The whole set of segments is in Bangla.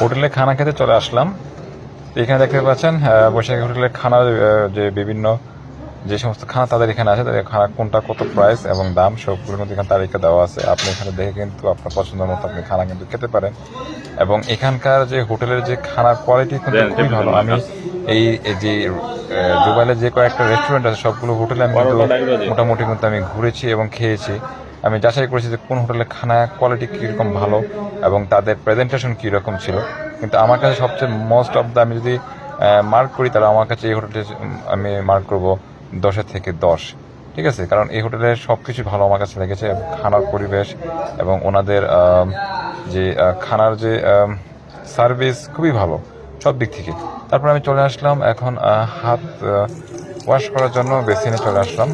হোটেলে খানা খেতে চলে আসলাম। এখানে দেখতে পাচ্ছেন বৈশাখী হোটেলের খানার যে বিভিন্ন যে সমস্ত খানা তাদের এখানে আছে তাদের খানা কোনটা কত প্রাইস এবং দাম সবগুলো কিন্তু এখানে তালিকা দেওয়া আছে। আপনি এখানে দেখে কিন্তু আপনার পছন্দের মতো আপনি খানা কিন্তু খেতে পারেন। এবং এখানকার যে হোটেলের যে খানার কোয়ালিটি কিন্তু খুবই ভালো। আমি এই যে আহ, দুবাইলে যে কয়েকটা রেস্টুরেন্ট আছে সবগুলো হোটেলে আমি কিন্তু। মোটামুটি কিন্তু আমি ঘুরেছি এবং খেয়েছি। আমি যাচাই করেছি যে কোন হোটেলের খানা কোয়ালিটি কীরকম ভালো এবং তাদের প্রেজেন্টেশন কীরকম ছিল। কিন্তু আমার কাছে সবচেয়ে মোস্ট অফ দ্য আমি যদি মার্ক করি, তাহলে আমার কাছে এই হোটেলটি আমি মার্ক করব দশের থেকে দশ। ঠিক আছে? কারণ এই হোটেলের সব কিছু ভালো আমার কাছে লেগেছে খানার পরিবেশ এবং ওনাদের যে খানার যে সার্ভিস খুবই ভালো, সব দিক থেকে। তারপর আমি চলে আসলাম এখন হাত ওয়াশ করার জন্য বেসিনে চলে আসলাম।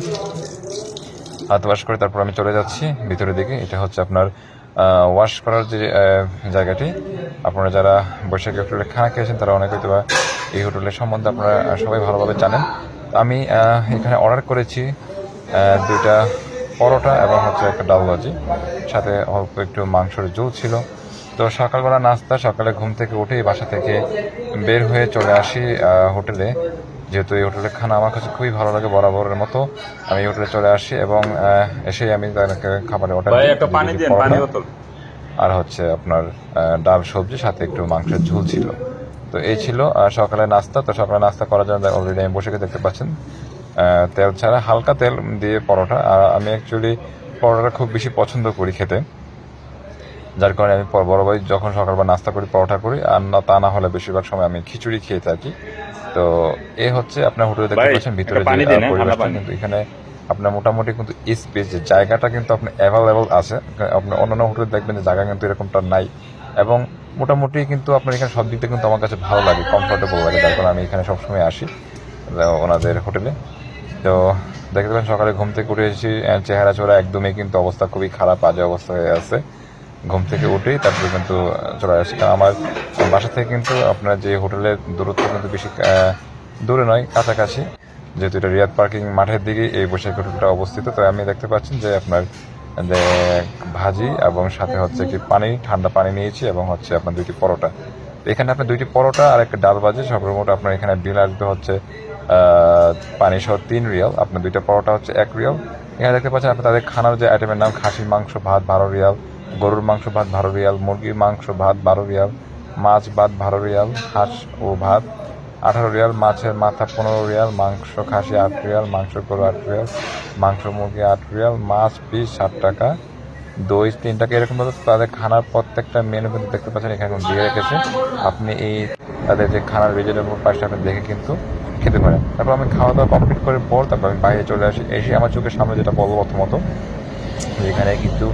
হাত ওয়াশ করে তারপর আমি চলে যাচ্ছি ভিতরের দিকে। এটা হচ্ছে আপনার ওয়াশ করার যে জায়গাটি। আপনারা যারা বৈশাখী হোটেলে খানা খেয়েছেন, তারা অনেক হয়তো এই হোটেলের সম্বন্ধে আপনারা সবাই ভালোভাবে জানেন। আমি এখানে অর্ডার করেছি দুইটা পরোটা এবং হচ্ছে একটা ডাল ভাজি। সাথে অল্প একটু মাংসের ঝোল ছিল। তো সকালবেলা নাস্তা, সকালে ঘুম থেকে উঠেই বাসা থেকে বের হয়ে চলে আসি হোটেলে। যেহেতু এই হোটেলের খানা আমার কাছে খুবই ভালো লাগে বরাবরের মতো আমি এই হোটেলে চলে আসি এবং এসেই আমি তাদেরকে খাবারের অর্ডার আর হচ্ছে আপনার ডাল সবজি সাথে একটু মাংসের ঝোল ছিল। তো এই ছিল সকালে নাস্তা তো সকালে নাস্তা করার জন্য অলরেডি আমি বসে দেখতে পাচ্ছেন তেল ছাড়া হালকা তেল দিয়ে পরোটা। আর আমি অ্যাকচুয়ালি পরোটাটা খুব বেশি পছন্দ করি খেতে। যার কারণে আমি ভাই যখন সকালবেলা নাস্তা করি পরোটা করি আর না তা না হলে বেশিরভাগ সময় আমি খিচুড়ি খেয়ে থাকি। তো এ হচ্ছে আপনার হোটেলে দেখতে পাচ্ছেন ভিতরে যে হ্যাঁ, পরিবেশটা কিন্তু এখানে আপনার মোটামুটি কিন্তু স্পেস যে জায়গাটা কিন্তু আপনার অ্যাভেলেবল আছে। আপনার অন্যান্য হোটেলে দেখবেন যে জায়গা কিন্তু এরকমটা নাই। এবং মোটামুটি কিন্তু আপনার এখানে সব দিক থেকে কিন্তু আমার কাছে ভালো লাগে কমফোর্টেবল লাগে যার কারণে আমি এখানে সবসময় আসি ওনাদের হোটেলে। তো দেখতে পাচ্ছেন সকালে ঘুম থেকে উঠে এসেছি চেহারা চোরা একদমই কিন্তু অবস্থা খুবই খারাপ বাজে অবস্থা হয়ে আছে। ঘুম থেকে উঠেই তারপরে কিন্তু চলে আসি। কারণ আমার বাসা থেকে কিন্তু আপনার যে হোটেলের দূরত্ব কিন্তু বেশি দূরে নয়, কাছাকাছি। যেহেতু এটা রিয়াদ পার্কিং মাঠের দিকে এই বৈশাখী হোটেলটা অবস্থিত, তো আমি দেখতে পাচ্ছেন যে আপনার, যে ভাজি এবং সাথে হচ্ছে কি পানি, ঠান্ডা পানি নিয়েছি এবং হচ্ছে আপনার দুইটি পরোটা। এখানে আপনার দুইটি পরোটা আর একটা ডাল ভাজি, সর্বমোট আপনার এখানে বিল আসবে হচ্ছে পানি সহ তিন রিয়াল। আপনার দুইটা পরোটা হচ্ছে এক রিয়াল। এখানে দেখতে পাচ্ছেন আপনি তাদের খানার যে আইটেমের নাম, খাসির মাংস, ভাত, বারো রিয়াল। গরুর মাংস ভাত বারো রিয়াল মুরগির মাংস ভাত বারো রিয়াল মাছ ভাত বারো রিয়াল হাঁস ও ভাত, আঠারো রিয়াল মাছের মাথা পনেরো রিয়াল মাংস খাসি আট রিয়াল মাংস গরু আট রিয়াল মাংস মুরগি আট রিয়াল মাছ পিস ষাট টাকা, দই তিন টাকা, এরকম ভাবে তাদের খানার প্রত্যেকটা মেনু কিন্তু দেখতে পাচ্ছেন, এখানে দিয়ে রেখেছে। আপনি এই তাদের যে খানার ভেজিটেবল পাশে আপনি দেখে কিন্তু খেতে পারেন। তারপর আমি খাওয়া দাওয়া কমপ্লিট করে পর তারপর আমি বাইরে চলে আসি, এসে আমার চোখের সামনে যেটা বলব প্রথমত এখানে কিন্তু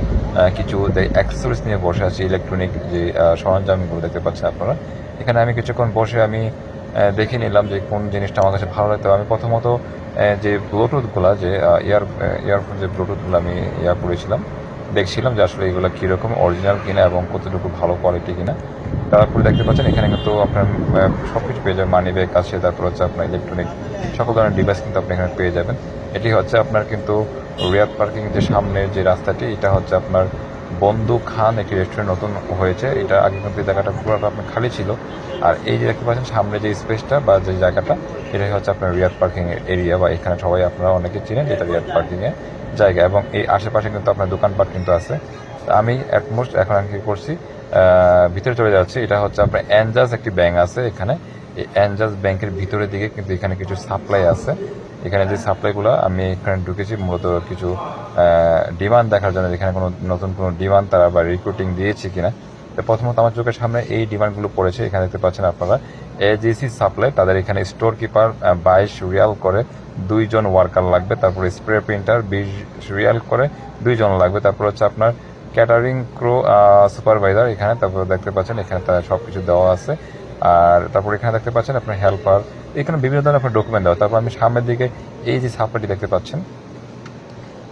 কিছু অ্যাক্সেসরিজ নিয়ে বসে আছি ইলেকট্রনিক যে সরঞ্জামগুলো দেখতে পাচ্ছেন আপনারা। এখানে আমি কিছুক্ষণ বসে আমি দেখে নিলাম যে কোন জিনিসটা আমার কাছে ভালো লাগতো। আমি প্রথমত যে ব্লুটুথগুলো যে ইয়ার ইয়ারফোন যে ব্লুটুথগুলো আমি ইয়া করেছিলাম, দেখছিলাম যে আসলে এগুলো কীরকম অরিজিনাল কিনা এবং কতটুকু ভালো কোয়ালিটি কিনা। তারপরে দেখতে পাচ্ছেন, এখানে কিন্তু আপনার সব কিছু পেয়ে যাবেন মানি ব্যাগ আছে, তারপর হচ্ছে আপনার ইলেকট্রনিক সকল ধরনের ডিভাইস কিন্তু আপনি এখানে পেয়ে যাবেন। এটি হচ্ছে আপনার কিন্তু রিয়াদ পার্কিং যে সামনে যে রাস্তাটি, এটা হচ্ছে আপনার বন্ধু খান একটি রেস্টুরেন্ট নতুন হয়েছে। এটা আগে কিন্তু জায়গাটা পুরোটা আপনার খালি ছিল। আর এই যে দেখতে পাচ্ছেন সামনে যে স্পেসটা বা যে জায়গাটা, এটাই হচ্ছে আপনার রিয়াদ পার্কিং এরিয়া বা এখানে সবাই আপনারা অনেকে চিনেন যেটা রিয়াদ পার্কিং এর জায়গা। এবং এই আশেপাশে কিন্তু আপনার দোকানপাট কিন্তু আছে। আমি অ্যাটমোস্ট এখন আমি কি করছি ভিতরে চলে যাচ্ছি। এটা হচ্ছে আপনার অ্যানজাস একটি ব্যাংক আছে এখানে। এই অ্যানজাস ব্যাংকের ভিতরের দিকে কিন্তু এখানে কিছু সাপ্লাই আছে। এখানে যে সাপ্লাইগুলো আমি এখানে ঢুকেছি মূলত কিছু ডিমান্ড দেখার জন্য এখানে কোনো নতুন কোনো ডিমান্ড তারা বা রিক্রুটিং দিয়েছে কিনা। তো প্রথমত আমার চোখের সামনে এই ডিমান্ডগুলো পড়েছে, এখানে দেখতে পাচ্ছেন আপনারা। এজিসি সাপ্লাই তাদের এখানে স্টোর কিপার বাইশ রিয়াল করে দুইজন ওয়ার্কার লাগবে। তারপরে স্প্রে প্রিন্টার বিশ রিয়াল করে দুইজন লাগবে। তারপর হচ্ছে আপনার ক্যাটারিং ক্রো সুপারভাইজার এখানে। তারপর দেখতে পাচ্ছেন, এখানে তারা সব কিছু দেওয়া আছে। আর তারপর এখানে দেখতে পাচ্ছেন আপনার হেল্পার এখানে বিভিন্ন ধরনের আপনার ডকুমেন্ট দেওয়া। তারপর আমি সামনের দিকে এই যে সাপ্লাইটি দেখতে পাচ্ছেন,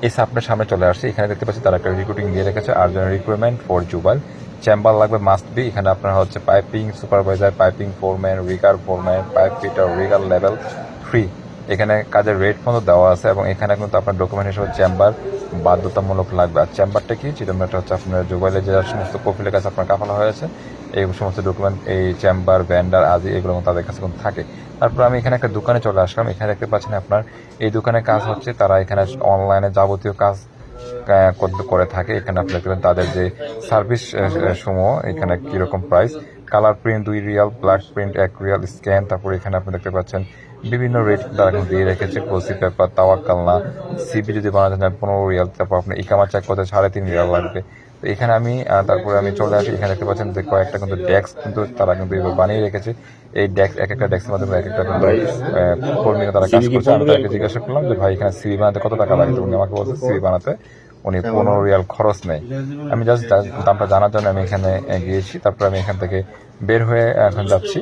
এই সাপ্লাই সামনে চলে আসছে। এখানে দেখতে পাচ্ছি তারা একটা রিক্রুটিং দিয়ে রেখেছে। আর জন রিক্রুটমেন্ট ফর জুবাইল চেম্বার লাগবে মাস্ট বি এখানে আপনার হচ্ছে piping supervisor piping foreman rigger foreman pipe fitter rigger level three এখানে কাজের রেট মতো দেওয়া আছে এবং এখানে কিন্তু আপনার ডকুমেন্ট হিসেবে চেম্বার বাধ্যতামূলক লাগবে। আর চেম্বারটা কি? চেম্বারটা হচ্ছে আপনার জুবাইলে যে সমস্ত কপিলের কাছে আপনার কাফালা হয়েছে এই সমস্ত ডকুমেন্ট এই চেম্বার ভ্যান্ডার আদি এগুলো তাদের কাছে থাকে। তারপর আমি এখানে একটা দোকানে চলে আসলাম। এখানে দেখতে পাচ্ছেন আপনার, এই দোকানে কাজ হচ্ছে তারা এখানে অনলাইনে যাবতীয় কাজ করে থাকে। এখানে আপনি দেখতে তাদের যে সার্ভিস সমূহ, এখানে কীরকম প্রাইস কালার প্রিন্ট দুই রিয়াল ব্ল্যাক প্রিন্ট এক রিয়াল স্ক্যান তারপর এখানে আপনি দেখতে পাচ্ছেন বিভিন্ন রেট তারা কিন্তু দিয়ে রেখেছে। কলসি পেপার তাওয়া কালনা সিবি যদি বানাতে চান, পনেরো রিয়াল তারপর আপনি ইকামা চেক করতে সাড়ে তিন রিয়াল লাগবে। তো এখানে আমি তারপরে আমি চলে আসি। এখানে দেখতে পাচ্ছেন যে কয়েকটা কিন্তু ডেস্ক কিন্তু তারা কিন্তু বানিয়ে রেখেছে। এই ডেস্ক এক একটা ডেস্কের মাধ্যমে এক একটা কিন্তু আহ, কর্মীরা তারা কাজ করছে। আমি তাকে জিজ্ঞাসা করলাম যে ভাই এখানে সিবি বানাতে কত টাকা লাগে? উনি আমাকে বলছে সিবি বানাতে উনি পনেরো রিয়াল খরচ নেই। আমি জাস্ট দামটা জানার জন্য আমি এখানে গিয়েছি। তারপর আমি এখান থেকে বের হয়ে এখন যাচ্ছি।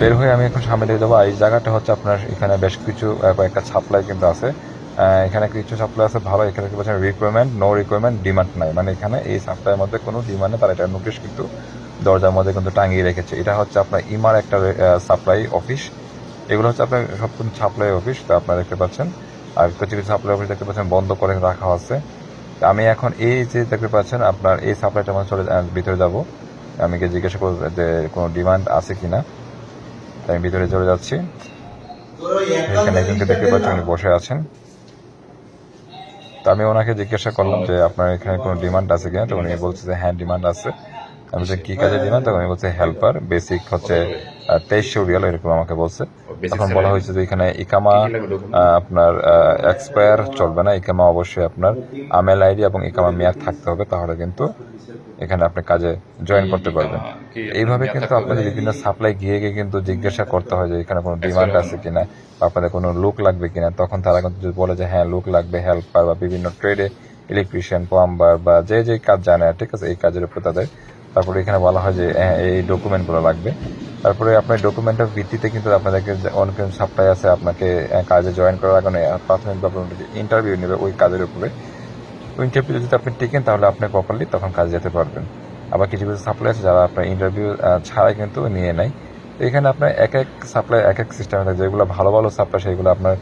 বের হয়ে আমি এখন সামনে দিয়ে যাব। এই জায়গাটা হচ্ছে আপনার এখানে বেশ কিছু কয়েকটা সাপ্লাই কিন্তু আছে। এখানে কিছু সাপ্লাই আছে ভালো এখানে কি বলছেন রিকোয়ারমেন্ট নো রিকোয়ারমেন্ট ডিমান্ড নাই। মানে এখানে এই সাপ্লাইয়ের মধ্যে কোনো ডিমান্ড নেই তারা এটা নোটিশ কিন্তু দরজার মধ্যে কিন্তু টাঙিয়ে রেখেছে। এটা হচ্ছে আপনার ইমার একটা সাপ্লাই অফিস এগুলো হচ্ছে আপনার সব সাপ্লাই অফিস তো আপনারা দেখতে পাচ্ছেন। আর কিছু কিছু সাপ্লাই অফিস দেখতে পাচ্ছেন বন্ধ করে রাখা আছে। আমি এখন এই যে দেখতে পাচ্ছেন আপনার এই সাপ্লাইটা আমার চলে ভিতরে যাব। আমি গিয়ে জিজ্ঞাসা করব যে কোনো ডিমান্ড আছে কিনা। তাই আমি ভিতরে চলে যাচ্ছি। এখানে একজনকে দেখতে পাচ্ছেন উনি বসে আছেন। তো আমি ওনাকে জিজ্ঞাসা করলাম যে, আপনার এখানে কোনো ডিমান্ড আছে কিনা? তো উনি বলছে যে হ্যাঁ ডিমান্ড আছে। আমি বলছি, কী কাজে ডিমান্ড তখন উনি বলছে হেল্পার বেসিক হচ্ছে তেইশশো রিয়াল এরকম আমাকে বলছে। তখন বলা হয়েছে যে এখানে ইকামা আপনার এক্সপায়ার চলবে না। ইকামা অবশ্যই আপনার আমেল আইডি এবং ইকামা মেয়াদ থাকতে হবে। তাহলে কিন্তু এখানে আপনি কাজে জয়েন করতে পারবেন। এইভাবে কিন্তু আপনাদের বিভিন্ন সাপ্লাই গিয়ে গিয়ে কিন্তু জিজ্ঞাসা করতে হয় যে এখানে কোনো ডিমান্ড আছে কিনা বা আপনাদের কোনো লোক লাগবে কিনা। তখন তারা কিন্তু যদি বলে যে হ্যাঁ লোক লাগবে হেল্পার বা বিভিন্ন ট্রেডে ইলেকট্রিশিয়ান প্লাম্বার বা যে যে কাজ জানে ঠিক আছে এই কাজের উপর তাদের তারপরে এখানে বলা হয় যে হ্যাঁ, এই ডকুমেন্টগুলো লাগবে। তারপরে আপনার ডকুমেন্টের ভিত্তিতে কিন্তু আপনাদেরকে অনেক সাপ্লাই আছে আপনাকে কাজে জয়েন করার আগে প্রাথমিকভাবে ইন্টারভিউ নেবে ওই কাজের উপরে। ওই ইন্টারভিউ যদি আপনি টিকেন তাহলে আপনি প্রপারলি তখন কাজে যেতে পারবেন। আবার কিছু কিছু সাপ্লাই আছে যারা আপনার ইন্টারভিউ ছাড়াই কিন্তু নিয়ে নেয়। তো এখানে আপনার এক এক সাপ্লাই এক এক সিস্টেমে থাকে। যেগুলো ভালো ভালো সাপ্লাই সেগুলো আপনার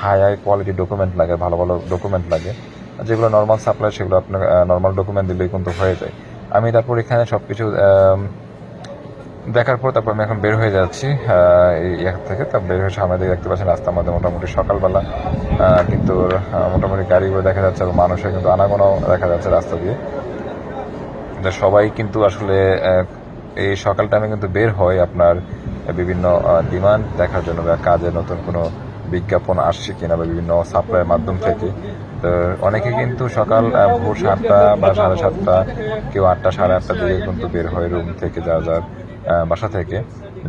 হাই হাই কোয়ালিটি ডকুমেন্ট লাগে ভালো ভালো ডকুমেন্ট লাগে। যেগুলো নর্মাল সাপ্লাই সেগুলো আপনার নর্মাল ডকুমেন্ট দিলেই কিন্তু হয়ে যায়। আমি তারপর এখানে সব কিছু দেখার পর তারপর আমি এখন বের হয়ে যাচ্ছি ইয়ে থেকে। তারপর বের হয়ে সামনে দিকে দেখতে পাচ্ছেন রাস্তার মধ্যে মোটামুটি সকালবেলা। কিন্তু মোটামুটি গাড়িগুলো দেখা যাচ্ছে এবং মানুষের কিন্তু আনাগোনাও দেখা যাচ্ছে রাস্তা দিয়ে। সবাই কিন্তু আসলে এই সকাল টাইমে কিন্তু বের হয় আপনার বিভিন্ন ডিমান্ড দেখার জন্য বা কাজে নতুন কোনো বিজ্ঞাপন আসছে কিনা বা বিভিন্ন সাপ্লাইয়ের মাধ্যম থেকে। তো অনেকে কিন্তু সকাল ভোর সাতটা বা সাড়ে সাতটা কেউ আটটা, সাড়ে আটটা দিকে কিন্তু বের হয় রুম থেকে যা যার বাসা থেকে।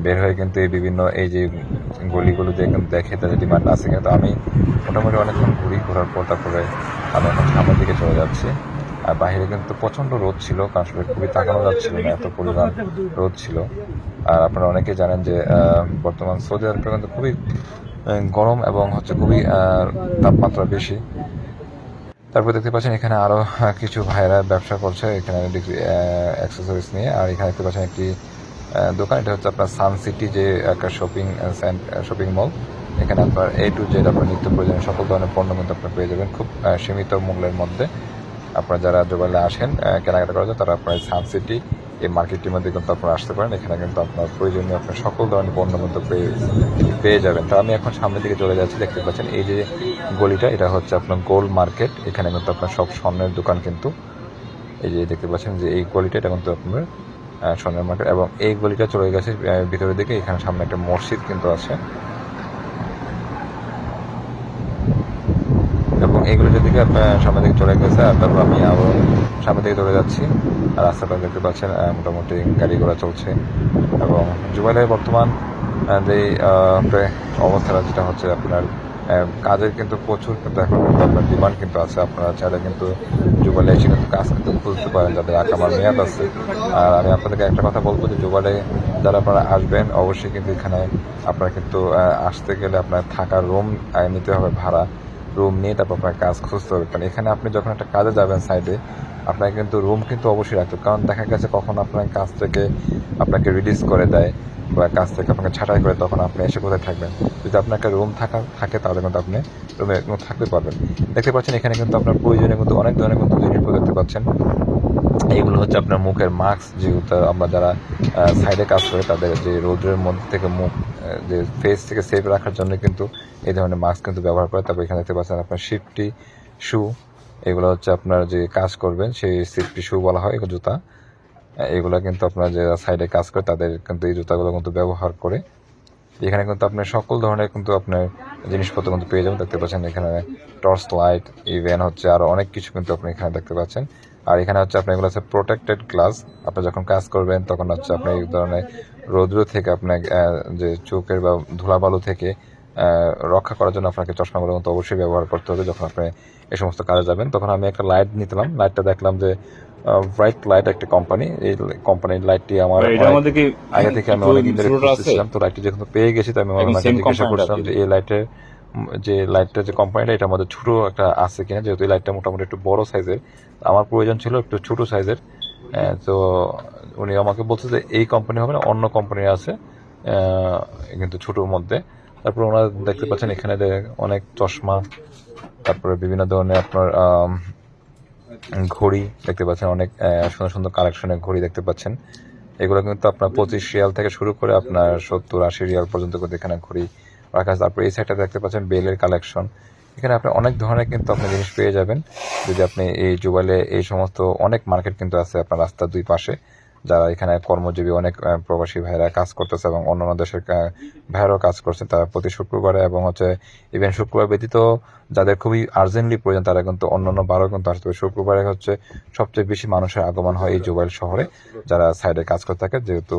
বের হয়ে কিন্তু এই বিভিন্ন, এই যে গলিগুলো দিয়ে কিন্তু দেখে তাদের ডিমান্ড আছে কিন্তু আমি মোটামুটি অনেকক্ষণ ঘুরি, ঘোরার পর তারপরে আমি এখন সামনের দিকে চলে যাচ্ছি। আর বাইরে কিন্তু প্রচণ্ড রোদ ছিল আসলে খুবই তাকানো যাচ্ছিল না, এত পরিমাণ রোদ ছিল। আর আপনারা অনেকে জানেন যে বর্তমান সৌদি আরবে কিন্তু খুবই গরম এবং হচ্ছে খুবই তাপমাত্রা বেশি। তারপর দেখতে পাচ্ছেন এখানে আরও কিছু ভাইরা ব্যবসা করছে, এখানে অ্যাক্সেসরিজ নিয়ে। আর এখানে দেখতে পাচ্ছেন একটি দোকান, এটা হচ্ছে আপনার সান সিটি যে একটা শপিং শপিং মল এখানে আপনার এ টু জেড আপনার নিত্য প্রয়োজনীয় সকল ধরনের পণ্য কিন্তু আপনার পেয়ে যাবেন, খুব সীমিত মূল্যের মধ্যে। আপনারা যারা জোবাইলে আসেন কেনাকাটা করার জন্য, তারা আপনার সান সিটি এই মার্কেটটির মধ্যে কিন্তু আপনারা আসতে পারেন। এখানে কিন্তু আপনার প্রয়োজনীয় আপনার সকল ধরনের পণ্য কিন্তু পেয়ে পেয়ে যাবেন। তো আমি এখন সামনের দিকে চলে যাচ্ছি। দেখতে পাচ্ছেন এই যে গলিটা, এটা হচ্ছে আপনার গোল্ড মার্কেট এখানে কিন্তু আপনার সব স্বর্ণের দোকান কিন্তু এই যে দেখতে পাচ্ছেন যে এই গলিটা, এটা কিন্তু আপনার স্বর্ণের মার্কেট এবং এই গলিটা চলে গেছে ভিতরের দিকে। এখানে সামনে একটা মসজিদ কিন্তু আছে। এবং এইগুলোর দিকে আপনার সামনে দিকে চলে গেছে তারপর আমি আবার সামনে দিকে চলে যাচ্ছি। আর রাস্তাটা দেখতে পাচ্ছেন মোটামুটি গাড়ি ঘোড়া চলছে। এবং জুবাইলের বর্তমান যে অবস্থাটা যেটা হচ্ছে আপনার কাজের কিন্তু প্রচুর, কিন্তু এখন কিন্তু আপনার ডিমান্ড কিন্তু আছে। আপনারা চাইলে কিন্তু জুবাইলে এসে কিন্তু কাজ কিন্তু খুঁজতে পারেন, যাদের আকামার মেয়াদ আছে। আর আমি আপনাদেরকে একটা কথা বলব যে, জুবাইলে যারা আপনারা আসবেন, অবশ্যই কিন্তু এখানে আপনারা কিন্তু আসতে গেলে আপনার থাকার রুম নিতে হবে ভাড়া। রুম নিয়ে তারপর আপনার কাজ খুঁজতে হবে কারণ এখানে আপনি যখন একটা কাজে যাবেন সাইডে আপনাকে কিন্তু রুম কিন্তু অবশ্যই রাখতে কারণ দেখা গেছে কখন আপনার কাজ থেকে আপনাকে রিলিজ করে দেয় বা কাজ থেকে আপনাকে ছাঁটাই করে তখন আপনি এসে কোথায় থাকবেন। যদি আপনার একটা রুম থাকা, থাকে তাহলে কিন্তু আপনি রুমে থাকতে পারবেন। দেখতে পাচ্ছেন এখানে কিন্তু আপনার প্রয়োজনীয় কিন্তু অনেক ধরনের কিন্তু জিনিসগুলো দেখতে পাচ্ছেন। এইগুলো হচ্ছে আপনার মুখের মাস্ক যেগুলো আমরা যারা সাইডে কাজ করে তাদের যে রোদের মধ্যে থেকে মুখ যে ফেস থেকে সেফ রাখার জন্য কিন্তু এই ধরনের মাস্ক কিন্তু ব্যবহার করে। তারপর এখানে দেখতে পাচ্ছেন আপনার সিফটি শু এগুলো হচ্ছে আপনার যে কাজ করবেন সেই সিফটি শু বলা হয়, এগুলো জুতা। এগুলো কিন্তু আপনার যে সাইডে কাজ করে তাদের কিন্তু এই জুতাগুলো কিন্তু ব্যবহার করে। এখানে কিন্তু আপনার সকল ধরনের কিন্তু আপনার জিনিসপত্র কিন্তু পেয়ে যাবেন। দেখতে পাচ্ছেন এখানে টর্চ লাইট ইভেন হচ্ছে আরও অনেক কিছু কিন্তু আপনি এখানে দেখতে পাচ্ছেন। আর এখানে হচ্ছে আপনার এগুলো হচ্ছে প্রোটেক্টেড গ্লাস আপনি যখন কাজ করবেন তখন হচ্ছে আপনি এই ধরনের রৌদ্র থেকে আপনার যে চোখের বা ধুলাবালু থেকে রক্ষা করার জন্য আপনাকে চশমাগুলো কিন্তু অবশ্যই ব্যবহার করতে হবে যখন আপনি এই সমস্ত কাজে যাবেন। তখন আমি একটা লাইট নিলাম লাইটটা দেখলাম যে ব্রাইট লাইট একটা কোম্পানি এই কোম্পানির লাইটটি আমার আগে থেকে আমি অনেক দিন ধরে খুঁজতেছিলাম। তো লাইটটি যখন পেয়ে গেছি তো আমি same জিজ্ঞাসা করছিলাম যে এই লাইটের যে লাইটটা যে কোম্পানিটা এটার মধ্যে ছোট একটা আছে কিনা, যেহেতু এই লাইটটা মোটামুটি একটু বড় সাইজের আমার প্রয়োজন ছিল একটু ছোট সাইজের তো উনি আমাকে বলছে যে এই কোম্পানি হবে না, অন্য কোম্পানি আছে কিন্তু ছোটোর মধ্যে। তারপর ওনারা দেখতে পাচ্ছেন এখানে অনেক চশমা, তারপরে বিভিন্ন ধরনের আপনার ঘড়ি দেখতে পাচ্ছেন, অনেক সুন্দর সুন্দর কালেকশনের ঘড়ি দেখতে পাচ্ছেন। এগুলো কিন্তু আপনার পঁচিশ রিয়াল থেকে শুরু করে আপনার সত্তর আশি রিয়াল পর্যন্ত কিন্তু এখানে ঘড়ি রাখা আছে তারপর এই সাইডটা দেখতে পাচ্ছেন, বেলের কালেকশন এখানে আপনি অনেক ধরনের কিন্তু আপনি জিনিস পেয়ে যাবেন। যদি আপনি এই জুবাইলে এই সমস্ত অনেক মার্কেট কিন্তু আছে আপনার রাস্তার দুই পাশে। যারা এখানে কর্মজীবী অনেক প্রবাসী ভাইরা কাজ করতেছে এবং অন্যান্য দেশের ভাইরাও কাজ করছে তারা প্রতি শুক্রবারে এবং হচ্ছে ইভেন শুক্রবার ব্যতীত যাদের খুবই আর্জেন্টলি প্রয়োজন তারা কিন্তু অন্যান্য বারও কিন্তু আসতে পারে শুক্রবারে হচ্ছে সবচেয়ে বেশি মানুষের আগমন হয় এই জুবাইল শহরে যারা সাইডে কাজ করে থাকে। যেহেতু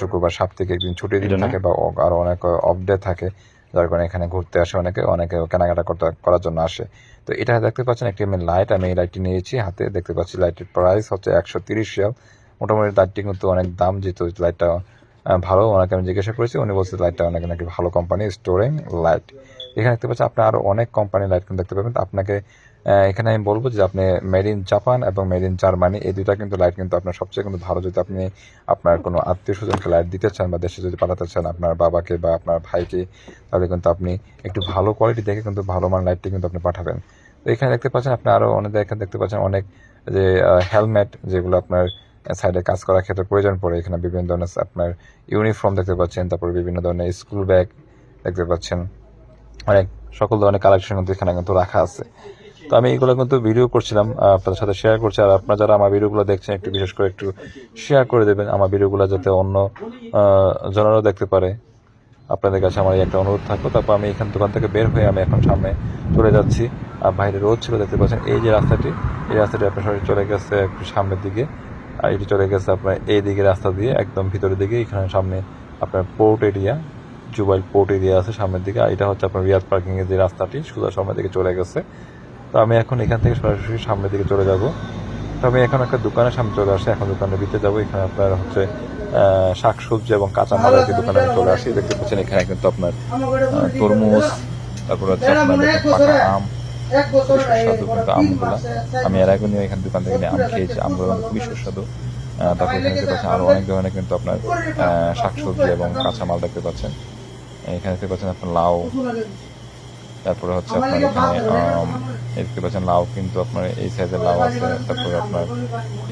শুক্রবার সাপ্তাহিক একদিন ছুটির দিন থাকে বা অ- আরও অনেক অফ ডে থাকে যার কারণে এখানে ঘুরতে আসে অনেকে অনেকে কেনাকাটা করতে করার জন্য আসে। তো এটা দেখতে পাচ্ছেন একটি আমি লাইট আমি এই লাইটটি নিয়েছি হাতে দেখতে পাচ্ছি লাইটের প্রাইস হচ্ছে একশো তিরিশ রিয়াল। মোটামুটি লাইটটি কিন্তু অনেক দাম, যেহেতু লাইটটা ভালো। ওনাকে আমি জিজ্ঞাসা করেছি, উনি বলছে লাইটটা অনেক নাকি ভালো কোম্পানি স্টোরিং লাইট এখানে দেখতে পাচ্ছি আপনি আরও অনেক কোম্পানির লাইট কিন্তু দেখতে পাবেন। আপনাকে এখানে আমি বলব যে আপনি মেড ইন জাপান এবং মেড ইন জার্মানি এই দুইটা কিন্তু লাইট কিন্তু আপনার সবচেয়ে কিন্তু ভালো। যদি আপনি আপনার কোনো আত্মীয় স্বজনকে লাইট দিতে চান বা দেশে যদি পাঠাতে চান আপনার বাবাকে বা আপনার ভাইকে, তাহলে কিন্তু আপনি একটু ভালো কোয়ালিটি দেখে কিন্তু ভালো মান লাইটটি কিন্তু আপনি পাঠাবেন। তো এখানে দেখতে পাচ্ছেন, আপনি আরও অনেক এখানে দেখতে পাচ্ছেন অনেক যে হেলমেট যেগুলো আপনার সাইডে কাজ করার ক্ষেত্রে প্রয়োজন পড়ে। এখানে বিভিন্ন ধরনের আপনার ইউনিফর্ম দেখতে পাচ্ছেন, তারপর বিভিন্ন ধরনের স্কুল ব্যাগ দেখতে পাচ্ছেন। অনেক সকল ধরনের কালেকশন কিন্তু এখানে কিন্তু রাখা আছে। তো আমি এগুলো কিন্তু ভিডিও করছিলাম আপনাদের সাথে শেয়ার করছি। আর আপনারা যারা আমার ভিডিওগুলো দেখছেন, একটু বিশেষ করে একটু শেয়ার করে দেবেন আমার ভিডিওগুলো যাতে অন্য জনেরাও দেখতে পারে। আপনাদের কাছে আমার একটা অনুরোধ থাকল। তারপর আমি এখান দোকান থেকে বের হয়ে আমি এখন সামনে চলে যাচ্ছি। আর বাইরে রোদ ছিল, দেখতে পাচ্ছেন, এই যে রাস্তাটি, এই রাস্তাটি আপনার সবাই চলে গেছে একটু সামনের দিকে। আর এটি চলে গেছে আপনার এই দিকে রাস্তা দিয়ে একদম ভিতরের দিকে এখানে সামনে আপনার port area Jubail port area আছে সামনের দিকে আর এটা হচ্ছে আপনার রিয়াদ পার্কিং এর যে রাস্তাটি সোজা সামনের দিকে চলে গেছে। তো আমি এখন এখান থেকে সরাসরি সামনের দিকে চলে যাব। তো আমি এখন একটা দোকানের সামনে চলে আসি এখন দোকানের ভিতরে যাব। এখানে আপনার হচ্ছে শাকসবজি এবং কাঁচা মালের যে দোকানে চলে আসি। দেখতে পাচ্ছেন এখানে কিন্তু আপনার তরমুজ তারপর হচ্ছে আপনার আম। সুস্বাদু কিন্তু আমগুলা। আমি এর আগে এখান দোকান থেকে আম খেয়েছি আমগুলো খুবই সুস্বাদু। তারপর এখানে দেখতে পাচ্ছেন আরও অনেক ধরনের কিন্তু আপনার শাকসবজি এবং কাঁচা মাল দেখতে পাচ্ছেন। এখানে দেখতে পাচ্ছেন আপনার লাউ। তারপরে হচ্ছে আপনার এখানে দেখতে পাচ্ছেন লাউ কিন্তু আপনার এই সাইজের লাউ আছে। তারপরে আপনার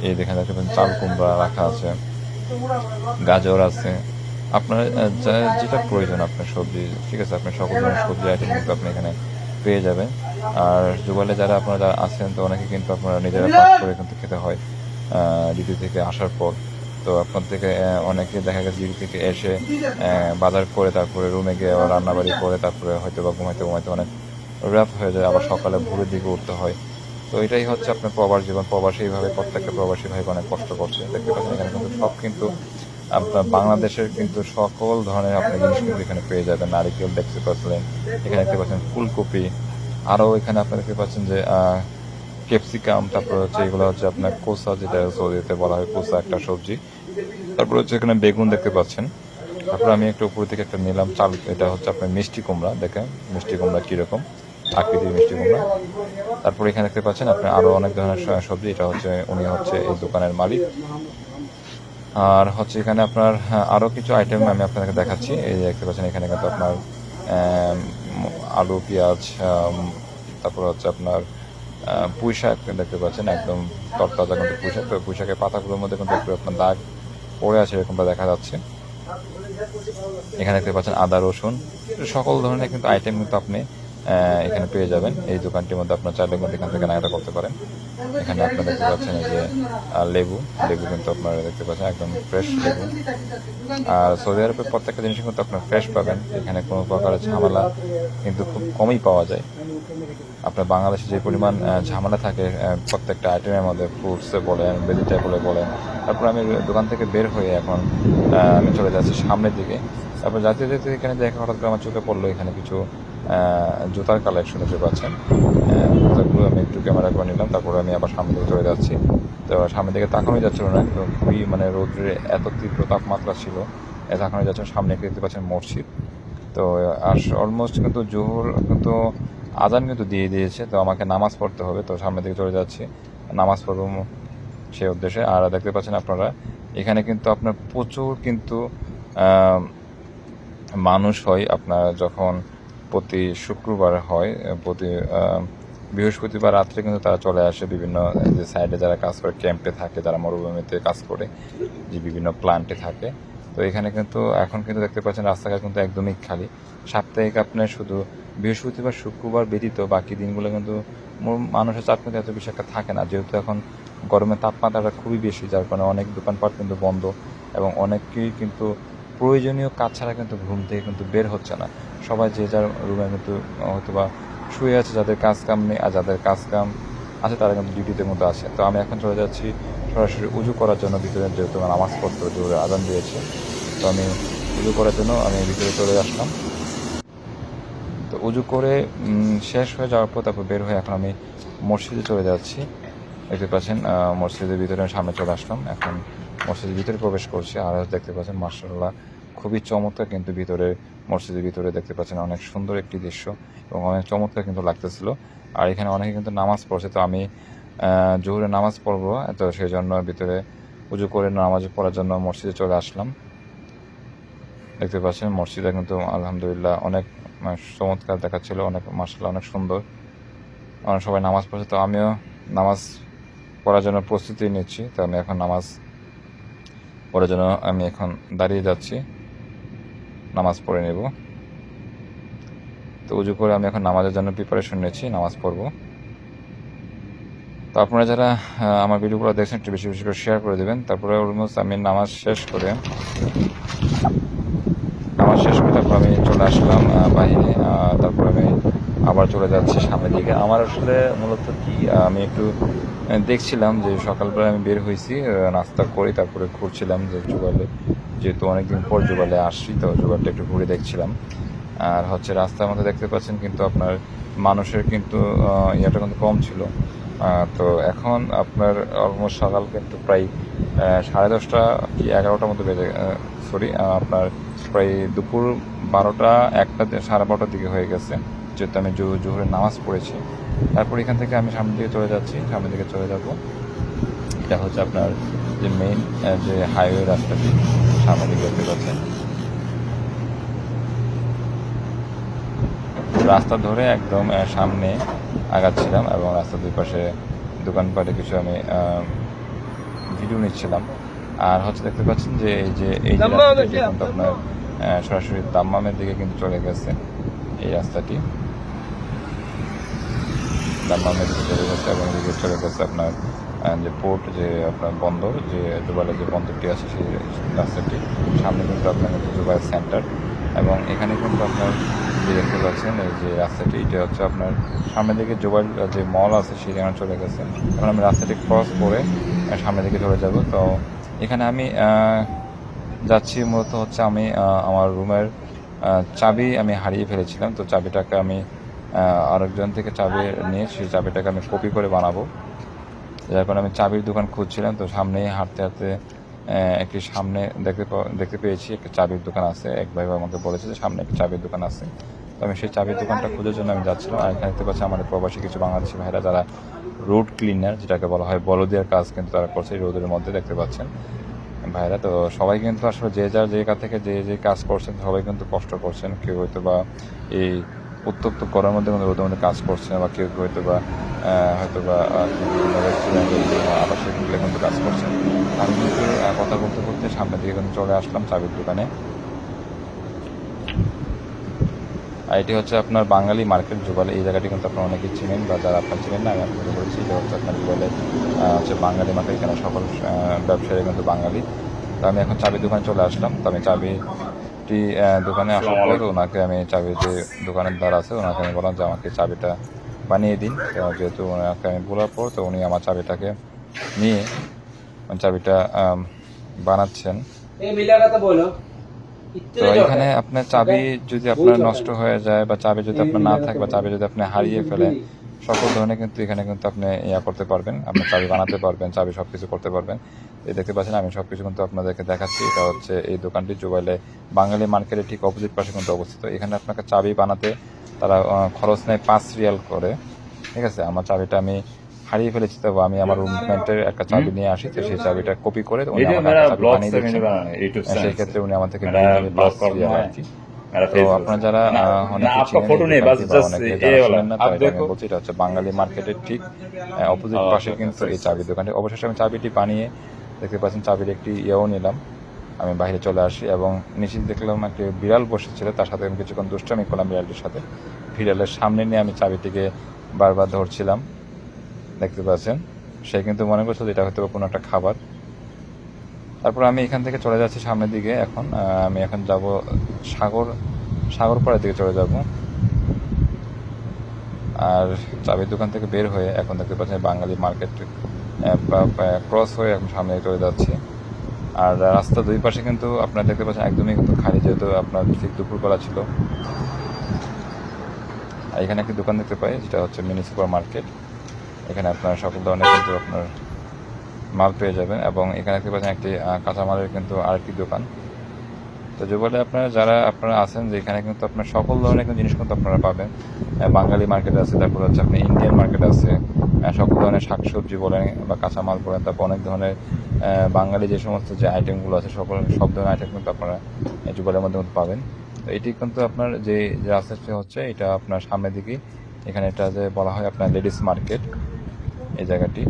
এই দেখেন দেখতে পাচ্ছেন চাল কুমড়া রাখা আছে। গাজর আছে। আপনার যা- যেটা প্রয়োজন আপনার সবজি ঠিক আছে আপনার সকল ধরনের সবজি আইটেম কিন্তু আপনি এখানে পেয়ে যাবেন। আর জুবাইলে যারা আপনারা আছেন, তো অনেকে কিন্তু আপনারা নিজেরা কাজ করে কিন্তু খেতে হয় ডিউটি থেকে আসার পর। তো আপনার থেকে অনেকে দেখা গেছে ডিউটি থেকে এসে বাজার করে, তারপরে রুমে গিয়ে আবার রান্নাবাড়ি করে, তারপরে হয়তো বা ঘুমাইতে ঘুমাইতে অনেক রাত হয়ে যায়, আবার সকালে ভোরের দিকে উঠতে হয়। তো এটাই হচ্ছে আপনার প্রবাস জীবন। প্রবাসী এইভাবে প্রত্যেকটা প্রবাসী ভাই অনেক কষ্ট করছে। দেখতে পাচ্ছেন এখানে কিন্তু সব কিন্তু আপনার বাংলাদেশের কিন্তু সকল ধরনের আপনি জিনিস কিন্তু এখানে পেয়ে যাবেন। নারিকেল, দেখতে পাচ্ছেন, এখানে দেখতে পাচ্ছেন ফুলকপি আরও এখানে আপনারা দেখতে পাচ্ছেন যে ক্যাপসিকাম তারপর হচ্ছে এগুলো হচ্ছে আপনার কোসা যেটা সৌদিতে বলা হয় কোসা একটা সবজি। তারপর হচ্ছে এখানে বেগুন দেখতে পাচ্ছেন। তারপর আমি একটু উপর থেকে একটা নিলাম চাল এটা হচ্ছে আপনার মিষ্টি কুমড়া দেখেন মিষ্টি কুমড়া কীরকম আকৃতির মিষ্টি কুমড়া। তারপর এখানে দেখতে পাচ্ছেন আপনি আরও অনেক ধরনের সবজি এটা হচ্ছে উনি হচ্ছে এই দোকানের মালিক। আর হচ্ছে এখানে আপনার হ্যাঁ, আরও কিছু আইটেম আমি আপনাদেরকে দেখাচ্ছি। এই দেখতে পাচ্ছেন এখানে কিন্তু আপনার আলু, পেঁয়াজ তারপর হচ্ছে আপনার পুঁই শাক দেখতে পাচ্ছেন, একদম তরতাজা কিন্তু পুঁই শাক তো পুঁই শাকের পাতাগুলোর মধ্যে কিন্তু একটু আপনার দাগ পড়ে আছে এরকমটা দেখা যাচ্ছে। এখানে দেখতে পাচ্ছেন আদা, রসুন, সকল ধরনের কিন্তু আইটেম কিন্তু আপনি এখানে পেয়ে যাবেন। এই দোকানটির মধ্যে আপনার চাইলে কিন্তু এখান থেকে কেনাকাটা করতে পারেন। এখানে আপনারা দেখতে পাচ্ছেন যে লেবু। লেবু কিন্তু আপনারা দেখতে পাচ্ছেন, একদম ফ্রেশ লেবু। আর সৌদি আরবের প্রত্যেকটা জিনিস কিন্তু আপনার ফ্রেশ পাবেন। এখানে কোনো প্রকারের ঝামেলা কিন্তু খুব কমই পাওয়া যায়। আপনার বাংলাদেশে যে পরিমাণ ঝামেলা থাকে প্রত্যেকটা আইটেমের মধ্যে ফ্রুটসে বলেন ভেজিটেবলে বলেন। তারপর আমি দোকান থেকে বের হয়ে এখন আমি চলে যাচ্ছি সামনের দিকে। তারপর যাতে যেতে এখানে দেখা হঠাৎ করে আমার চোখে পড়ল, এখানে কিছু জুতার কালেকশন দেখতে পাচ্ছেন। জুতাগুলো আমি একটু ক্যামেরা করে নিলাম, তারপরে আমি আবার সামনে চলে যাচ্ছি। তো সামনের দিকে তাকানোই যাচ্ছিল না, একদম খুবই মানে রোদ্রের এত তীব্র তাপমাত্রা ছিল, এ তাকানোই যাচ্ছে সামনে দেখতে পাচ্ছেন মসজিদ। তো আর অলমোস্ট কিন্তু জোহর কিন্তু আজান কিন্তু দিয়ে দিয়েছে, তো আমাকে নামাজ পড়তে হবে। তো সামনের দিকে চলে যাচ্ছি, নামাজ পড়ব সেই উদ্দেশ্যে। আর দেখতে পাচ্ছেন আপনারা, এখানে কিন্তু আপনার প্রচুর কিন্তু মানুষ হয় আপনার যখন প্রতি শুক্রবার হয় প্রতি বৃহস্পতিবার রাত্রে কিন্তু তারা চলে আসে বিভিন্ন যে সাইডে যারা কাজ করে ক্যাম্পে থাকে, যারা মরুভূমিতে কাজ করে, যে বিভিন্ন প্লান্টে থাকে। তো এখানে কিন্তু, এখন কিন্তু দেখতে পাচ্ছেন রাস্তাঘাট কিন্তু একদমই খালি। সাপ্তাহিক আপনার শুধু বৃহস্পতিবার, শুক্রবার ব্যতীত বাকি দিনগুলো কিন্তু মানুষের চাপ কিন্তু এত বেশি একটা থাকে না। যেহেতু এখন গরমের তাপমাত্রাটা খুবই বেশি, যার কারণে অনেক দোকানপাট কিন্তু বন্ধ এবং অনেকেই কিন্তু প্রয়োজনীয় কাজ ছাড়া কিন্তু ঘুম থেকে কিন্তু বের হচ্ছে না। সবাই যে যার রুমে কিন্তু হয়তো বা শুয়ে আছে, যাদের কাজ কাম নেই আর যাদের কাজ কাম আছে, তারা কিন্তু ডিউটিতে মতো আছে তো আমি এখন চলে যাচ্ছি সরাসরি উজু করার জন্য, ভিতরে যেহেতু আমার নামাজ পড়তে জোরে আদান দিয়েছে, তো আমি উজু করার জন্য আমি ভিতরে চলে আসলাম। তো উজু করে শেষ হয়ে যাওয়ার পর তারপর বের হয়ে এখন আমি মসজিদে চলে যাচ্ছি। দেখতে পাচ্ছেন মসজিদের ভিতরে সামনে চলে আসলাম। এখন মসজিদের ভিতরে প্রবেশ করছি। আর দেখতে পাচ্ছেন মার্শাল্লাহ খুবই চমৎকার কিন্তু ভিতরে মসজিদের ভিতরে দেখতে পাচ্ছেন অনেক সুন্দর একটি দৃশ্য এবং অনেক চমৎকার কিন্তু লাগতেছিল। আর এখানে অনেকে কিন্তু নামাজ পড়ছে তো আমি জোহরে নামাজ পড়ব তো সেই জন্য ভিতরে পুজো করে নামাজ পড়ার জন্য মসজিদে চলে আসলাম। দেখতে পাচ্ছেন মসজিদে কিন্তু আলহামদুলিল্লাহ অনেক মানে, চমৎকার দেখাচ্ছিল অনেক মার্শাল্লাহ অনেক সুন্দর। অনেক সবাই নামাজ পড়ছে তো আমিও নামাজ পড়ার জন্য প্রস্তুতি নিচ্ছি তো আমি এখন নামাজ পড়ার জন্য আমি এখন দাঁড়িয়ে যাচ্ছি, নামাজ পড়ে নেব। তো উজু করে আমি এখন নামাজের জন্য প্রিপারেশন নিচ্ছি নামাজ পড়ব। তো আপনারা যারা আমার ভিডিওগুলো দেখছেন, একটু বেশি বেশি করে শেয়ার করে দেবেন। তারপরে অলমোস্ট আমি নামাজ শেষ করে, নামাজ শেষ করে তারপর আমি চলে আসলাম বাহিরে। তারপর আমি আবার চলে যাচ্ছি সামনের দিকে। আমার আসলে মূলত কি আমি একটু দেখছিলাম যে সকালবেলা আমি বের হয়েছি নাস্তা করি তারপরে ঘুরছিলাম যে জোগালে যেহেতু অনেকদিন পর জোগালে আসছি, তো জোগালটা একটু ঘুরে দেখছিলাম। আর হচ্ছে রাস্তার মধ্যে দেখতে পাচ্ছেন কিন্তু আপনার মানুষের কিন্তু ইয়েটা কিন্তু কম ছিল। তো এখন আপনার অলমোস্ট সকাল কিন্তু প্রায় সাড়ে দশটা কি এগারোটার মতো বেজে সরি আপনার প্রায় দুপুর বারোটা, একটা সাড়ে বারোটার দিকে হয়ে গেছে। যেহেতু আমি জোহরের নামাজ পড়েছি। তারপর এখান থেকে আমি সামনের দিকে চলে যাচ্ছি সামনের দিকে চলে যাব। এটা হচ্ছে আপনার যে মেইন যে হাইওয়ে রাস্তাটি সামনের দিকে দেখতে পাচ্ছেন। রাস্তা ধরে একদম সামনে আগাচ্ছিলাম এবং রাস্তার দুই পাশে দোকানপাটে কিছু আমি ভিডিও নিচ্ছিলাম। আর হচ্ছে দেখতে পাচ্ছেন যে এই যে এই যে রাস্তাটি কিন্তু আপনার সরাসরি দাম্মামের দিকে কিন্তু চলে গেছে এই রাস্তাটি। দাম্মামের দিকে চলে গেছে এবং চলে গেছে আপনার যে পোর্ট যে আপনার বন্দর, যে দুবাইলে যে বন্দরটি আছে সেই রাস্তাটি, সামনে কিন্তু আপনার হচ্ছে দুবাই সেন্টার এবং এখানে কিন্তু আপনার যে দেখতে পাচ্ছেন, এই যে রাস্তাটি, এটা হচ্ছে আপনার সামনের দিকে জোবাইল যে মল আছে সেখানে চলে গেছে। এখন আমি রাস্তাটি ক্রস করে সামনের দিকে চলে যাব। তো এখানে আমি যাচ্ছি মূলত হচ্ছে আমি আমার রুমের চাবি আমি হারিয়ে ফেলেছিলাম। তো চাবিটাকে আমি আরেকজন থেকে চাবি নিয়ে, সেই চাবিটাকে আমি কপি করে বানাবো। যার কারণে আমি চাবির দোকান খুঁজছিলাম, তো সামনেই হাঁটতে হাঁটতে একটি সামনে দেখতে দেখতে পেয়েছি, একটা চাবির দোকান আছে। এক ভাই আমাকে বলেছে যে সামনে একটি চাবির দোকান আছে। তো আমি সেই চাবির দোকানটা খোঁজার জন্য আমি যাচ্ছিলাম। আর এখানে দেখতে পাচ্ছি আমাদের প্রবাসী কিছু বাংলাদেশি ভাইরা যারা রোড ক্লিনার, যেটাকে বলা হয় বলদিয়ার কাজ কিন্তু তারা করছে এই রোদের মধ্যে, দেখতে পাচ্ছেন ভাইরা তো সবাই কিন্তু আসলে যে যার জায়গা থেকে যে যে কাজ করছেন, সবাই কিন্তু কষ্ট করছেন। কেউ হয়তো বা এই উত্তপ্ত করার মধ্যে কিন্তু রোদের মধ্যে কাজ করছেন বা কেউ হয়তো বা হয়তো বা আবাসিক কিন্তু কাজ করছেন আমি কিন্তু কথা বলতে বলতে সামনের দিকে কিন্তু চলে আসলাম চাবির দোকানে। আর এটি হচ্ছে আপনার বাঙালি মার্কেট জুবালে। এই জায়গাটি কিন্তু আপনার অনেকেই চিনেন বা যারা আপনার চিনেন না, আমি আপনাকে বলেছি, এটা হচ্ছে আপনার জুবালে হচ্ছে বাঙালি মার্কেট এখানে সকল ব্যবসায়ী কিন্তু বাঙালি। তো আমি এখন চাবি দোকানে চলে আসলাম। তো আমি চাবিটি একটি দোকানে আসার পর ওনাকে আমি চাবি যে দোকানের দ্বার আছে ওনাকে আমি বললাম যে আমাকে চাবিটা বানিয়ে দিন। যেহেতু ওনাকে আমি বলার পর তো উনি আমার চাবিটাকে নিয়ে চাবিটা বানাচ্ছেন। তো এখানে আপনার চাবি যদি আপনার নষ্ট হয়ে যায় বা চাবি যদি আপনার না থাকে বা চাবি যদি আপনি হারিয়ে ফেলেন সকল ধরনের কিন্তু এখানে কিন্তু আপনি ইয়া করতে পারবেন আপনি চাবি বানাতে পারবেন চাবি সব কিছু করতে পারবেন। এই দেখতে পাচ্ছেন আমি সব কিছু কিন্তু আপনাদেরকে দেখাচ্ছি। এটা হচ্ছে এই দোকানটি জুবাইলে বাঙালি মার্কেটের ঠিক অপোজিট পাশে কিন্তু অবস্থিত। এখানে আপনাকে চাবি বানাতে তারা খরচ নেয় পাঁচ রিয়াল করে। ঠিক আছে? আমার চাবিটা আমি হারিয়ে ফেলেছি তবে আমি আমার রুমমেন্টের একটা চাবি নিয়ে আসি। তো সেই চাবিটা কপি করে হ্যাঁ, সেই ক্ষেত্রে উনি আমার থেকে আর কি मेरा তো फेसबुक আপনারা যারা ना, আহ, অনেকে ना, आपका চিনেন फोटो এই नहीं, দোকানটি बस বা just অনেকে ये যারা वाला। চিনেন না, आप তারা এটা আমি देखो। বলছি, এটা হচ্ছে বাঙালি মার্কেটের ঠিক অপোজিট ও, পাশে okay, কিন্তু okay, এই চাবি দোকানটি অবশেষে আমি চাবিটি বানিয়ে দেখতে পাচ্ছেন চাবির একটি ইয়েও নিলাম আমি বাইরে চলে আসি এবং নিচে দেখলাম একটি বিড়াল বসেছিল তার সাথে আমি কিছুক্ষণ দুষ্টামি করলাম বিড়ালটির সাথে বিড়ালের সামনে নিয়ে আমি চাবিটিকে বারবার ধরছিলাম দেখতে পাচ্ছেন সে কিন্তু মনে করছিল যে এটা হয়তো বা কোনো একটা খাবার তারপর আমি এখান থেকে চলে যাচ্ছি সামনের দিকে এখন। আমি এখন যাব সাগর সাগর পাড়ের দিকে চলে যাব। আর চাবির দোকান থেকে বের হয়ে এখন দেখতে পাচ্ছেন বাঙালি মার্কেট ক্রস হয়ে এখন সামনে চলে যাচ্ছি। আর রাস্তা দুই পাশে কিন্তু আপনারা দেখতে পাচ্ছেন একদমই কিন্তু খালি, যেহেতু আপনার ঠিক দুপুরবেলা ছিল। এখানে একটি দোকান দেখতে পাই, যেটা হচ্ছে মিনি সুপার মার্কেট এখানে আপনার সকল ধরনের কিন্তু আপনার মাল পেয়ে যাবেন এবং এখানে দেখতে পাচ্ছেন একটি কাঁচামালের কিন্তু আরেকটি দোকান। তো যে বলে আপনারা যারা আপনারা আছেন, যে এখানে কিন্তু আপনার সকল ধরনের কিন্তু জিনিস কিন্তু আপনারা পাবেন। বাঙালি মার্কেট আছে, তারপর হচ্ছে আপনি ইন্ডিয়ান মার্কেট আছে। সকল ধরনের শাকসবজি বলেন বা কাঁচামাল বলেন, তারপর অনেক ধরনের বাঙালি যে সমস্ত যে আইটেমগুলো আছে, সকল, সব ধরনের আইটেম কিন্তু আপনারা এই যুগলের মধ্যে পাবেন। তো এটি কিন্তু আপনার যে রাস্তাটি হচ্ছে এটা আপনার সামনের দিকে এখানে এটা যে বলা হয় আপনার লেডিস মার্কেট এই জায়গাটি।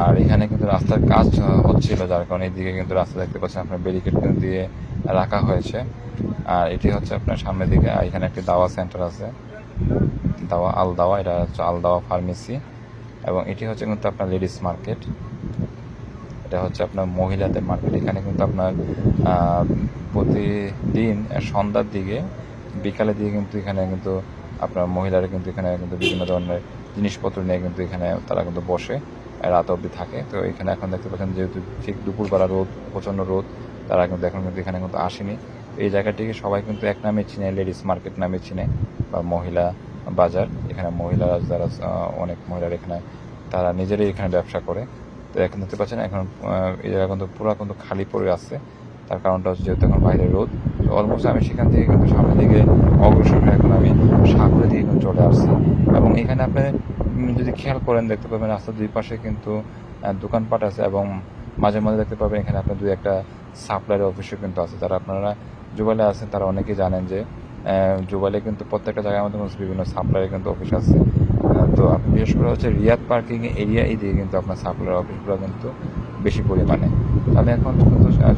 আর এখানে কিন্তু রাস্তার কাজ হচ্ছিল যার কারণে এইদিকে কিন্তু রাস্তা দেখতে পাচ্ছেন আপনার ব্যারিকেড দিয়ে রাখা হয়েছে। আর এটি হচ্ছে আপনার সামনের দিকে, আর এখানে একটি দাওয়া সেন্টার আছে। দাওয়া, আল দাওয়া, এটা হচ্ছে আল দাওয়া ফার্মেসি এবং এটি হচ্ছে কিন্তু আপনার লেডিস মার্কেট এটা হচ্ছে আপনার মহিলাদের মার্কেট এখানে কিন্তু আপনার প্রতিদিন সন্ধ্যার দিকে, বিকালের দিকে কিন্তু এখানে কিন্তু আপনার মহিলারা কিন্তু এখানে কিন্তু বিভিন্ন ধরনের জিনিসপত্র নিয়ে কিন্তু এখানে তারা কিন্তু বসে। রাত অবধি থাকে। তো এখানে এখন দেখতে পাচ্ছেন যেহেতু ঠিক দুপুরবেলা রোদ, প্রচণ্ড রোদ, তারা কিন্তু এখন কিন্তু এখানে কিন্তু আসেনি। এই জায়গাটিকে সবাই কিন্তু এক নামে চিনে, লেডিস মার্কেট নামে চিনে, বা মহিলা বাজার। এখানে মহিলারা যারা অনেক মহিলারা এখানে, তারা নিজেরাই এখানে ব্যবসা করে। তো এখন দেখতে পাচ্ছেন, এখন এই জায়গা কিন্তু পুরো কিন্তু খালি পড়ে আছে। তার কারণটা হচ্ছে যেহেতু এখন বাইরে রোদ অলমোস্ট আমি সেখান থেকে কিন্তু সামনের দিকে অগ্রসর হয়ে এখন আমি সাগরের দিকে কিন্তু চলে আসছি। এবং এখানে আপনি যদি খেয়াল করেন দেখতে পাবেন রাস্তার দুই পাশে কিন্তু দোকানপাট আছে এবং মাঝে মাঝে দেখতে পাবেন এখানে আপনার দুই একটা সাপ্লাইয়ের অফিসও কিন্তু আছে। তারা আপনারা জুবাইলে আছেন তারা অনেকেই জানেন যে আহ, জুবাইলে কিন্তু প্রত্যেকটা জায়গার মধ্যে বিভিন্ন সাপ্লাইয়ের কিন্তু অফিস আছে। তো আপনি বিশেষ করে হচ্ছে রিয়াদ পার্কিং এরিয়া এই দিকে কিন্তু আপনার সাপ্লাইয়ের অফিসগুলো কিন্তু বেশি পরিমাণে। আমি এখন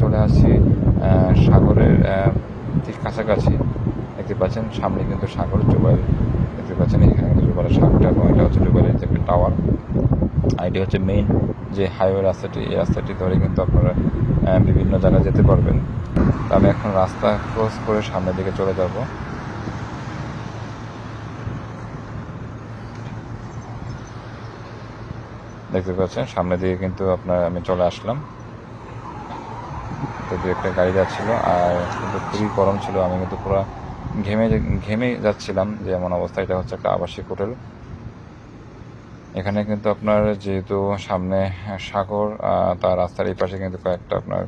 চলে আসছি সাগরের ঠিক কাছাকাছি। দেখতে পাচ্ছেন, সামনে কিন্তু সাগর, জুবাইল। দেখতে পাচ্ছেন, এখানে কিন্তু জুবাইলের সাগরটা এবং এটা হচ্ছে জুবাইলের যে একটা টাওয়ার আর এটি হচ্ছে মেইন যে হাইওয়ে রাস্তাটি, এই রাস্তাটি ধরে কিন্তু আপনারা বিভিন্ন জায়গায় যেতে পারবেন। আমি এখন রাস্তা ক্রস করে সামনের দিকে চলে যাব। দেখতে পাচ্ছেন সামনের দিকে কিন্তু আপনার আমি চলে আসলাম। তো দু একটা গাড়ি যাচ্ছিল, আর কিন্তু খুবই গরম ছিল, আমি কিন্তু পুরো ঘেমে ঘেমে যাচ্ছিলাম যে এমন অবস্থা, এটা হচ্ছে একটা আবাসিক হোটেল। এখানে কিন্তু আপনার যেহেতু সামনে সাগর তার রাস্তার এই পাশে কিন্তু কয়েকটা আপনার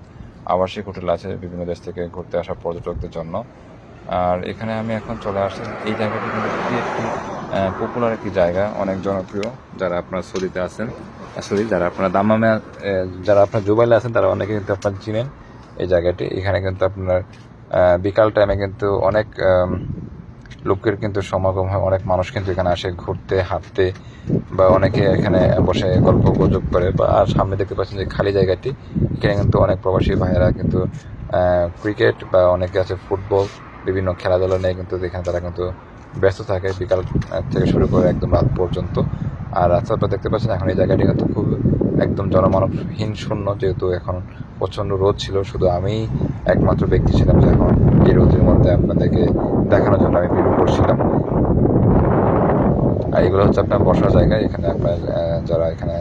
আবাসিক হোটেল আছে বিভিন্ন দেশ থেকে ঘুরতে আসা পর্যটকদের জন্য। আর এখানে আমি এখন চলে আসছি, এই জায়গাটি কিন্তু খুবই একটি পপুলার একটি জায়গা, অনেক জনপ্রিয় যারা আপনার সৌদিতে আছেন। সরি যারা আপনার দামামে যারা আপনার জুবাইলে আছেন, তারা অনেকে কিন্তু আপনার চিনেন এই জায়গাটি। এখানে কিন্তু আপনার বিকাল টাইমে কিন্তু অনেক লোকের কিন্তু সমাগম হয়। অনেক মানুষ কিন্তু এখানে আসে ঘুরতে, হাঁটতে বা অনেকে এখানে বসে গল্প গুজব করে বা আর সামনে দেখতে পাচ্ছেন যে খালি জায়গাটি। এখানে কিন্তু অনেক প্রবাসী ভাইয়েরা কিন্তু ক্রিকেট বা অনেকে আছে ফুটবল বিভিন্ন খেলাধুলা নিয়ে কিন্তু এখানে তারা কিন্তু ব্যস্ত থাকে বিকাল থেকে শুরু করে একদম রাত পর্যন্ত। আর রাস্তাটা দেখতে পাচ্ছেন, এখন এই জায়গাটি কিন্তু খুব একদম জনমানবহীন শূন্য, যেহেতু এখন প্রচণ্ড রোদ ছিল। শুধু আমি একমাত্র ব্যক্তি ছিলাম যে এখন এই রোদের মধ্যে আপনাদেরকে দেখানোর জন্য আমি ভিডিও করছিলাম। আর এগুলো হচ্ছে আপনার বসার জায়গা। এখানে আপনার যারা এখানে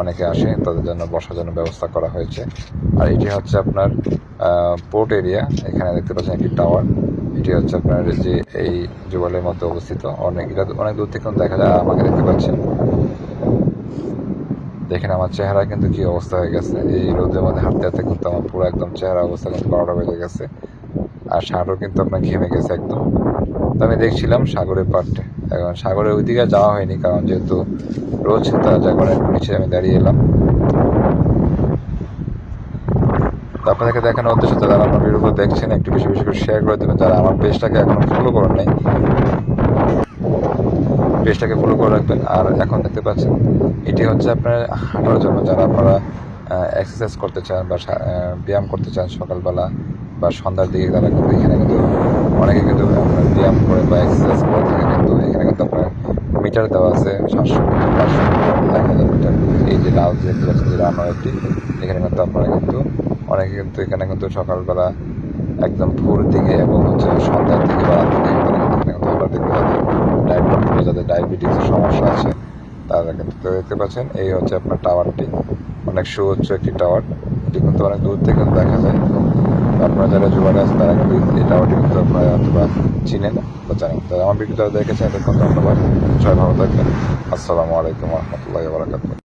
অনেকে আসে তাদের জন্য বসার জন্য ব্যবস্থা করা হয়েছে। আর এটি হচ্ছে আপনার পোর্ট এরিয়া। এখানে দেখতে পাচ্ছেন একটি টাওয়ার। এটি হচ্ছে আপনার যে এই জুবালের মধ্যে অবস্থিত। অনেক এটা অনেক দূর থেকে দেখা যায়, আমাকে দেখতে পাচ্ছেন। দেখেন আমার চেহারা কিন্তু কি অবস্থা হয়ে গেছে। এই রোদের মধ্যে হাঁটতে হাঁটতে কিন্তু আমার পুরো একদম চেহারা অবস্থা কিন্তু বারোটা বেজে গেছে। আর শার্টও কিন্তু আপনার ঘেমে গেছে একদম। তো আমি দেখছিলাম সাগরের পাড়টা। এখন সাগরের ওইদিকে যাওয়া হয়নি, কারণ যেহেতু রোজ জায়গার একটু নিচে আমি দাঁড়িয়ে এলাম। তো আপনাদেরকে দেখানোর উদ্দেশ্য যারা আমার ভিডিওগুলো দেখছেন, একটু বেশি বেশি করে শেয়ার করে দেবেন। যারা আমার পেজটাকে এখনও ফলো করেন নাই পেজটাকে ফলো করে রাখবেন। আর এখন দেখতে পাচ্ছেন, এটি হচ্ছে আপনার হাঁটার জন্য। যারা আপনারা এক্সারসাইজ করতে চান বা ব্যায়াম করতে চান সকালবেলা বা সন্ধ্যার দিকে, তারা কিন্তু এখানে কিন্তু অনেকে কিন্তু আপনার ব্যায়াম করে বা এক্সারসাইজ করে থাকে কিন্তু এখানে কিন্তু আপনার মিটার দেওয়া আছে, সাতশো মিটার পাঁচশো মিটার এক হাজার মিটার এই যে লাল যে একটি, এখানে কিন্তু আপনারা কিন্তু অনেকে কিন্তু এখানে কিন্তু সকালবেলা একদম ভোর দিকে এবং হচ্ছে সন্ধ্যার দিকে বা এখানে কিন্তু হাঁটা দেখতে যাদের ডায়াবেটিস যাদের ডায়াবেটিসের সমস্যা আছে, তারা কিন্তু দেখতে পাচ্ছেন। এই হচ্ছে আপনার টাওয়ারটি। অনেক সুউচ্চ একটি টাওয়ার। এটি কিন্তু অনেক দূর থেকে কিন্তু দেখা যায়। আপনারা যারা জোগাড়ে আছেন, তারা কিন্তু এই টাওয়ারটি কিন্তু আপনারা অথবা চিনেন বা জানেন। তো আমার ভিডিও যারা দেখেছেন, এতক্ষণ ধন্যবাদ। সবাই ভালো থাকবেন। আসসালামু আলাইকুম রহমতুল্লাহ বারাকাতুহ।